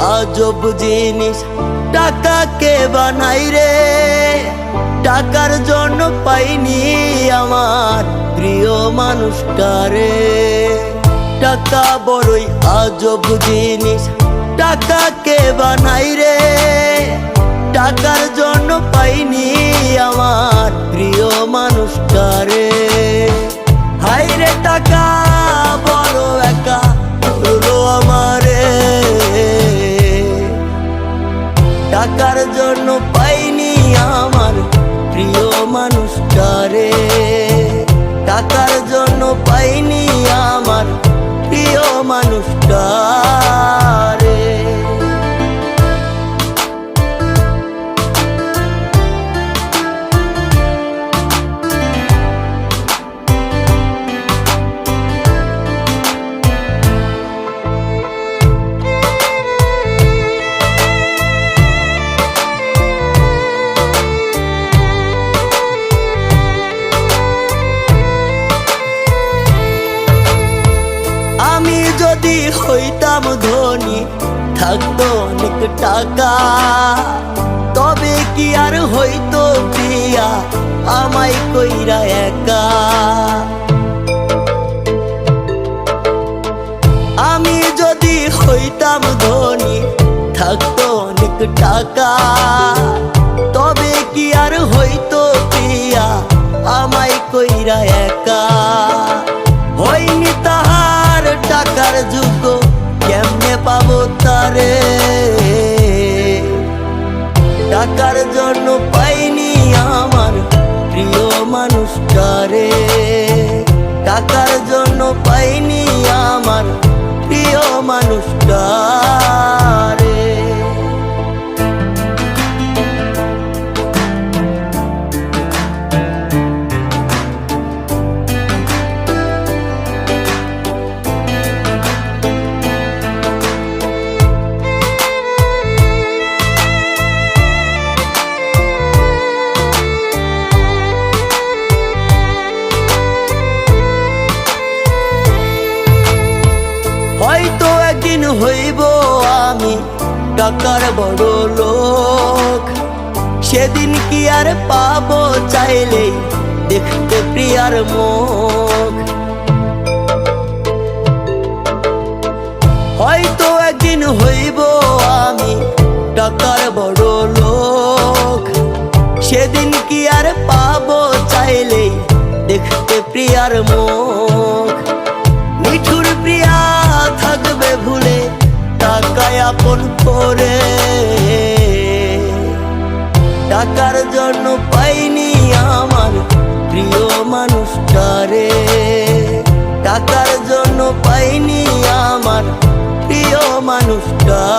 আজব জিনিস। টাকাকে বানাই রে? টাকার জন্য পাইনি আমার প্রিয় মানুষটারে টাকা বড়ই আজব জিনিস। টাকাকে বানাই রে? টাকার জন্য পাইনি আমার প্রিয় মানুষটারে টাকার জন্য যদি হইতাম ধনী, থাকতো অনেক টাকা। তবে কি আর হইতো প্রিয়া, আমায় কইরা একা। আমি যদি হইতাম ধনী, থাকতো অনেক টাকা। টাকার যুগ, কেমনে পাবো তারে? টাকার জন্য পাইনি আমার প্রিয় মানুষটারে। টাকার জন্য পাইনি আমার প্রিয় মানুষটারে একদিন হইব আমি টাকার বড় লোক। সেদিন কি আর পাব চাইলে দেখতে প্রিয়ার মুখ। হয়তো একদিন হইব আমি টাকার বড় লোক। সেদিন কি আর পাব চাইলে দেখতে প্রিয়ার মুখ। আপন করে। টাকার জন্য পাইনি আমার প্রিয় মানুষটারে। টাকার জন্য পাইনি আমার প্রিয় মানুষটা।